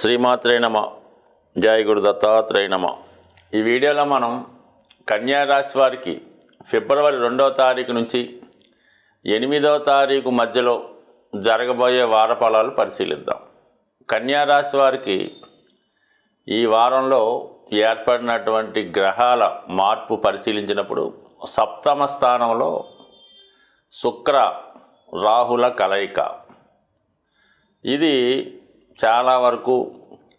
శ్రీమాత్రే నమ. జయ గురు దత్తాత్రేయ నమ. ఈ వీడియోలో మనం కన్యారాశి వారికి ఫిబ్రవరి రెండవ తారీఖు నుంచి ఎనిమిదవ తారీఖు మధ్యలో జరగబోయే వార ఫలాలు పరిశీలిద్దాం కన్యారాశి వారికి ఈ వారంలో ఏర్పడినటువంటి గ్రహాల మార్పు పరిశీలించినప్పుడు సప్తమ స్థానంలో శుక్ర రాహుల కలయిక. ఇది చాలా వరకు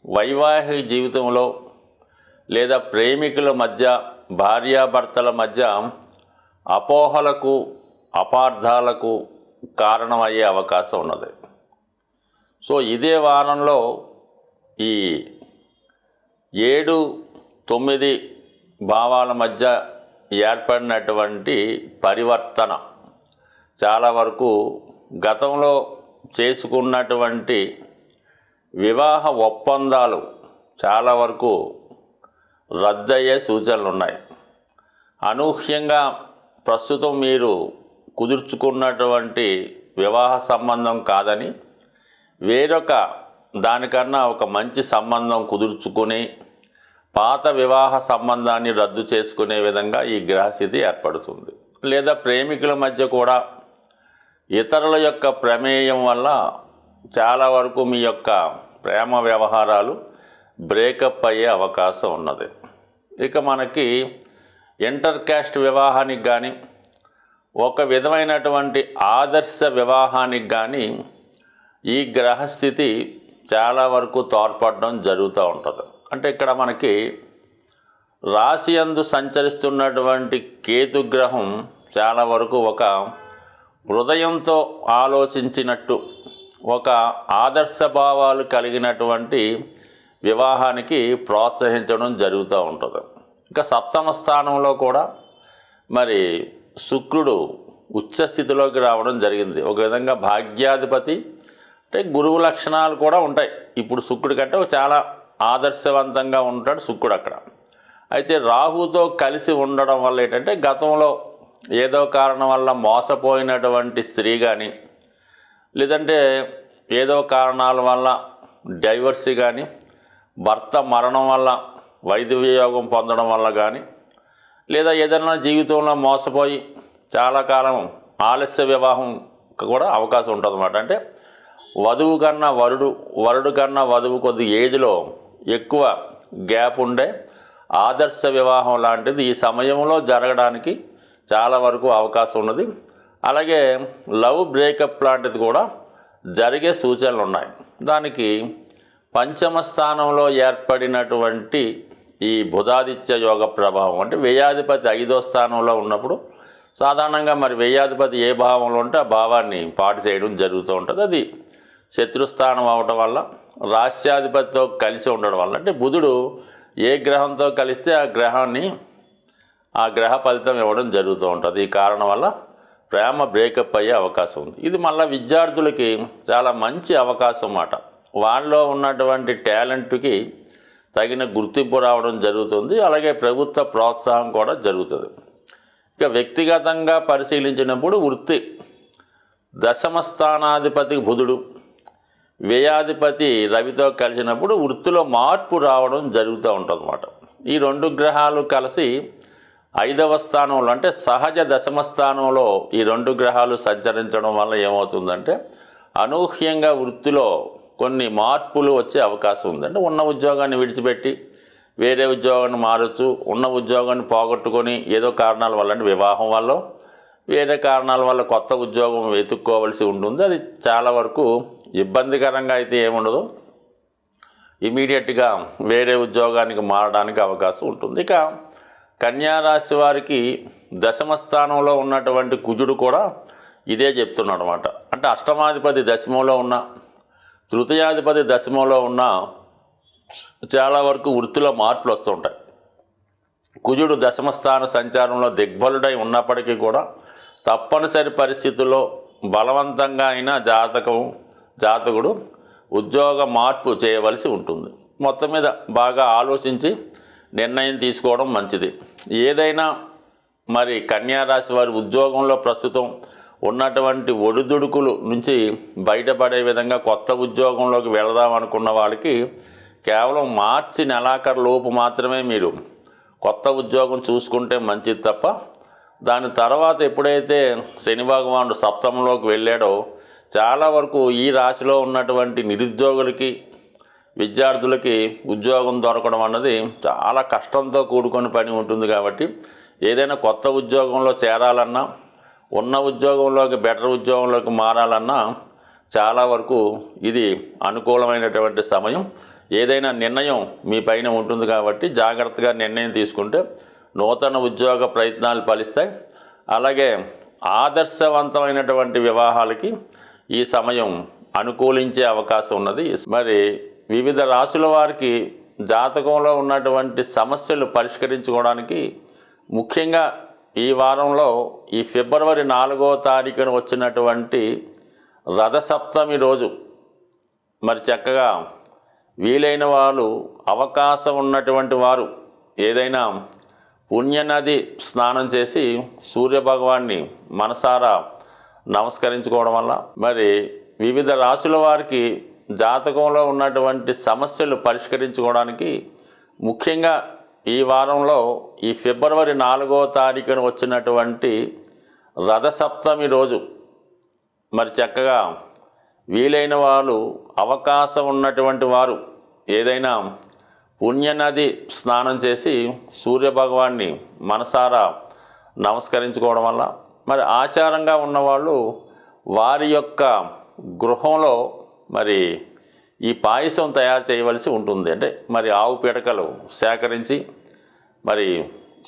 వైవాహిక జీవితంలో లేదా ప్రేమికుల మధ్య భార్యాభర్తల మధ్య అపోహలకు అపార్థాలకు కారణమయ్యే అవకాశం ఉన్నది. సో ఇదే వారంలో ఈ ఏడు తొమ్మిది భావాల మధ్య ఏర్పడినటువంటి పరివర్తన చాలా వరకు గతంలో చేసుకున్నటువంటి వివాహ ఒప్పందాలు చాలా వరకు రద్దయ్యే సూచనలు ఉన్నాయి అనూహ్యంగా ప్రస్తుతం మీరు కుదుర్చుకున్నటువంటి వివాహ సంబంధం కాదని వేరొక దానికన్నా ఒక మంచి సంబంధం కుదుర్చుకుని పాత వివాహ సంబంధాన్ని రద్దు చేసుకునే విధంగా ఈ గ్రహస్థితి ఏర్పడుతుంది. లేదా ప్రేమికుల మధ్య కూడా ఇతరుల యొక్క ప్రమేయం వల్ల చాలా వరకు మీ యొక్క ప్రేమ వ్యవహారాలు బ్రేకప్ అయ్యే అవకాశం ఉన్నది. ఇక మనకి ఇంటర్ క్యాస్ట్ వివాహానికి కానీ ఒక విధమైనటువంటి ఆదర్శ వివాహానికి కానీ ఈ గ్రహస్థితి చాలా వరకు తోడ్పడడం జరుగుతూ ఉంటుంది. అంటే ఇక్కడ మనకి రాశి అందు సంచరిస్తున్నటువంటి కేతు గ్రహం చాలా వరకు ఒక హృదయంతో ఆలోచించినట్టు ఒక ఆదర్శ భావాలు కలిగినటువంటి వివాహానికి ప్రోత్సహించడం జరుగుతూ ఉంటుంది. ఇంకా సప్తమ స్థానంలో కూడా మరి శుక్రుడు ఉచ్చ స్థితిలోకి రావడం జరిగింది. ఒక విధంగా భాగ్యాధిపతి అంటే గురువు లక్షణాలు కూడా ఉంటాయి. ఇప్పుడు శుక్రుడి కంటే చాలా ఆదర్శవంతంగా ఉంటాడు శుక్రుడు అక్కడ. అయితే రాహుతో కలిసి ఉండడం వల్ల ఏంటంటే గతంలో ఏదో కారణం వల్ల మోసపోయినటువంటి స్త్రీ కానీ లేదంటే ఏదో కారణాల వల్ల డైవర్సీ కానీ భర్త మరణం వల్ల వైద్యయోగం పొందడం వల్ల కానీ లేదా ఏదైనా జీవితంలో మోసపోయి చాలా కాలం ఆలస్య వివాహం కూడా అవకాశం ఉంటుందన్నమాట. అంటే వధువు కన్నా వరుడు వరుడు కన్నా వధువు కొద్ది ఏజ్లో ఎక్కువ గ్యాప్ ఉండే ఆదర్శ వివాహం లాంటిది ఈ సమయంలో జరగడానికి చాలా వరకు అవకాశం ఉన్నది. అలాగే లవ్ బ్రేకప్ లాంటిది కూడా జరిగే సూచనలు ఉన్నాయి దానికి పంచమ స్థానంలో ఏర్పడినటువంటి ఈ బుధాదిత్య యోగ ప్రభావం అంటే వ్యయాధిపతి ఐదో స్థానంలో ఉన్నప్పుడు సాధారణంగా మరి వ్యయాధిపతి ఏ భావంలో ఉంటే ఆ భావాన్ని పాటు చేయడం జరుగుతూ ఉంటుంది. అది శత్రుస్థానం అవటం వల్ల రాస్యాధిపతితో కలిసి ఉండడం వల్ల. అంటే బుధుడు ఏ గ్రహంతో కలిస్తే ఆ గ్రహాన్ని ఆ గ్రహ ఫలితం ఇవ్వడం జరుగుతూ ఉంటుంది. ఈ కారణం వల్ల ప్రేమ బ్రేకప్ అయ్యే అవకాశం ఉంది. ఇది మళ్ళీ విద్యార్థులకి చాలా మంచి అవకాశం అన్నమాట వాళ్ళలో ఉన్నటువంటి టాలెంట్కి తగిన గుర్తింపు రావడం జరుగుతుంది. అలాగే ప్రభుత్వ ప్రోత్సాహం కూడా జరుగుతుంది. ఇక వ్యక్తిగతంగా పరిశీలించినప్పుడు వృత్తి. దశమ స్థానాధిపతి బుధుడు వ్యయాధిపతి రవితో కలిసినప్పుడు వృత్తిలో మార్పు రావడం జరుగుతూ ఉంటుంది అన్నమాట ఈ రెండు గ్రహాలు కలిసి ఐదవ స్థానంలో అంటే సహజ దశమ స్థానంలో ఈ రెండు గ్రహాలు సంచరించడం వల్ల ఏమవుతుందంటే అనూహ్యంగా వృత్తిలో కొన్ని మార్పులు వచ్చే అవకాశం ఉందంటే ఉన్న ఉద్యోగాన్ని విడిచిపెట్టి వేరే ఉద్యోగాన్ని మారచ్చు ఉన్న ఉద్యోగాన్ని పోగొట్టుకొని ఏదో కారణాల వల్ల అంటే వివాహం వల్ల వేరే కారణాల వల్ల కొత్త ఉద్యోగం వెతుక్కోవలసి ఉంటుంది. అది చాలా వరకు ఇబ్బందికరంగా అయితే ఏముండదు. ఇమీడియట్గా వేరే ఉద్యోగానికి మారడానికి అవకాశం ఉంటుంది. ఇక కన్యా రాశి వారికి దశమ స్థానంలో ఉన్నటువంటి కుజుడు కూడా ఇదే చెప్తున్నాడు అనమాట అంటే అష్టమాధిపతి దశమంలో ఉన్న తృతీయాధిపతి దశమంలో ఉన్న చాలా వరకు వృత్తిలో మార్పులు వస్తుంటాయి. కుజుడు దశమస్థాన సంచారంలో దిగ్బలుడై ఉన్నప్పటికీ కూడా తప్పనిసరి పరిస్థితుల్లో బలవంతంగా అయినా జాతకం జాతకుడు ఉద్యోగ మార్పు చేయవలసి ఉంటుంది. మొత్తం మీద బాగా ఆలోచించి నిర్ణయం తీసుకోవడం మంచిది. ఏదైనా మరి కన్యా రాశి వారి ఉద్యోగంలో ప్రస్తుతం ఉన్నటువంటి ఒడిదుడుకులు నుంచి బయటపడే విధంగా కొత్త ఉద్యోగంలోకి వెళదాం అనుకున్న వాళ్ళకి కేవలం మార్చి నెలాఖరు లోపు మాత్రమే మీరు కొత్త ఉద్యోగం చూసుకుంటే మంచిది తప్ప దాని తర్వాత ఎప్పుడైతే శని భగవానుడు సప్తమంలోకి వెళ్ళాడో చాలా వరకు ఈ రాశిలో ఉన్నటువంటి నిరుద్యోగులకి విద్యార్థులకి ఉద్యోగం దొరకడం అన్నది చాలా కష్టంతో కూడుకొని పని ఉంటుంది కాబట్టి ఏదైనా కొత్త ఉద్యోగంలో చేరాలన్నా ఉన్న ఉద్యోగంలోకి బెటర్ ఉద్యోగంలోకి మారాలన్నా చాలా వరకు ఇది అనుకూలమైనటువంటి సమయం. ఏదైనా నిర్ణయం మీ పైన ఉంటుంది కాబట్టి జాగ్రత్తగా నిర్ణయం తీసుకుంటే నూతన ఉద్యోగ ప్రయత్నాలు ఫలిస్తాయి. అలాగే ఆదర్శవంతమైనటువంటి వివాహాలకి ఈ సమయం అనుకూలించే అవకాశం ఉన్నది. మరి వివిధ రాశుల వారికి జాతకంలో ఉన్నటువంటి సమస్యలు పరిష్కరించుకోవడానికి ముఖ్యంగా ఈ వారంలో ఈ ఫిబ్రవరి నాలుగో తారీఖున వచ్చినటువంటి రథసప్తమి రోజు మరి చక్కగా వీలైన వాళ్ళు అవకాశం ఉన్నటువంటి వారు ఏదైనా పుణ్యనది స్నానం చేసి సూర్యభగవాన్ని మనసారా నమస్కరించుకోవడం వల్ల మరి వివిధ రాశుల వారికి జాతకంలో ఉన్నటువంటి సమస్యలు పరిష్కరించుకోవడానికి ముఖ్యంగా ఈ వారంలో ఈ ఫిబ్రవరి నాలుగో తారీఖున వచ్చినటువంటి రథసప్తమి రోజు మరి చక్కగా వీలైన వాళ్ళు అవకాశం ఉన్నటువంటి వారు ఏదైనా పుణ్యనది స్నానం చేసి సూర్యభగవాన్ని మనసారా నమస్కరించుకోవడం వల్ల మరి ఆచారంగా ఉన్నవాళ్ళు వారి యొక్క గృహంలో మరి ఈ పాయసం తయారు చేయవలసి ఉంటుంది. అంటే మరి ఆవు పిడకలు సేకరించి మరి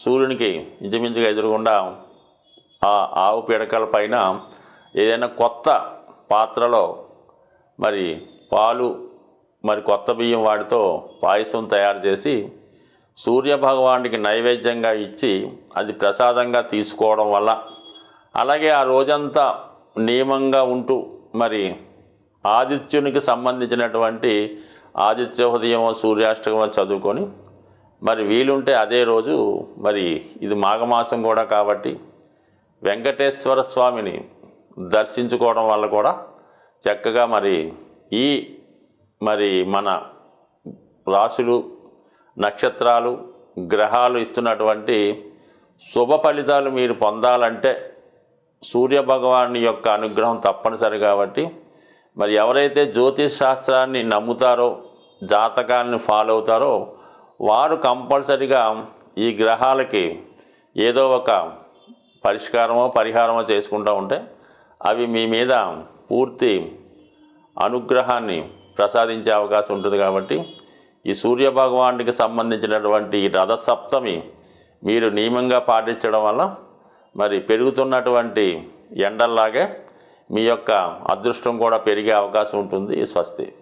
సూర్యునికి ఇంచుమించుగా ఎదురుగుండా ఆ ఆవు పిడకల పైన ఏదైనా కొత్త పాత్రలో మరి పాలు మరి కొత్త బియ్యం వాటితో పాయసం తయారు చేసి సూర్యభగవానికి నైవేద్యంగా ఇచ్చి అది ప్రసాదంగా తీసుకోవడం వల్ల అలాగే ఆ రోజంతా నియమంగా ఉంటూ మరి ఆదిత్యునికి సంబంధించినటువంటి ఆదిత్య హృదయం సూర్యాష్టకం చదువుకొని మరి వీలుంటే అదే రోజు మరి ఇది మాఘమాసం కూడా కాబట్టి వెంకటేశ్వర స్వామిని దర్శించుకోవడం వల్ల కూడా చక్కగా మరి ఈ మరి మన రాశులు నక్షత్రాలు గ్రహాలు ఇస్తున్నటువంటి శుభ ఫలితాలు మీరు పొందాలంటే సూర్యభగవాని యొక్క అనుగ్రహం తప్పనిసరి కాబట్టి మరి ఎవరైతే జ్యోతిష్ శాస్త్రాన్ని నమ్ముతారో జాతకాన్ని ఫాలో అవుతారో వారు కంపల్సరిగా ఈ గ్రహాలకి ఏదో ఒక పరిష్కారమో పరిహారమో చేసుకుంటూ ఉంటే అవి మీ మీద పూర్తి అనుగ్రహాన్ని ప్రసాదించే అవకాశం ఉంటుంది కాబట్టి ఈ సూర్య భగవానుడికి సంబంధించినటువంటి ఈ రథసప్తమి మీరు నియమంగా పాటించడం వల్ల మరి పెరుగుతున్నటువంటి ఎండల్లాగే మీ యొక్క అదృష్టం కూడా పెరిగే అవకాశం ఉంటుంది. స్వస్తి.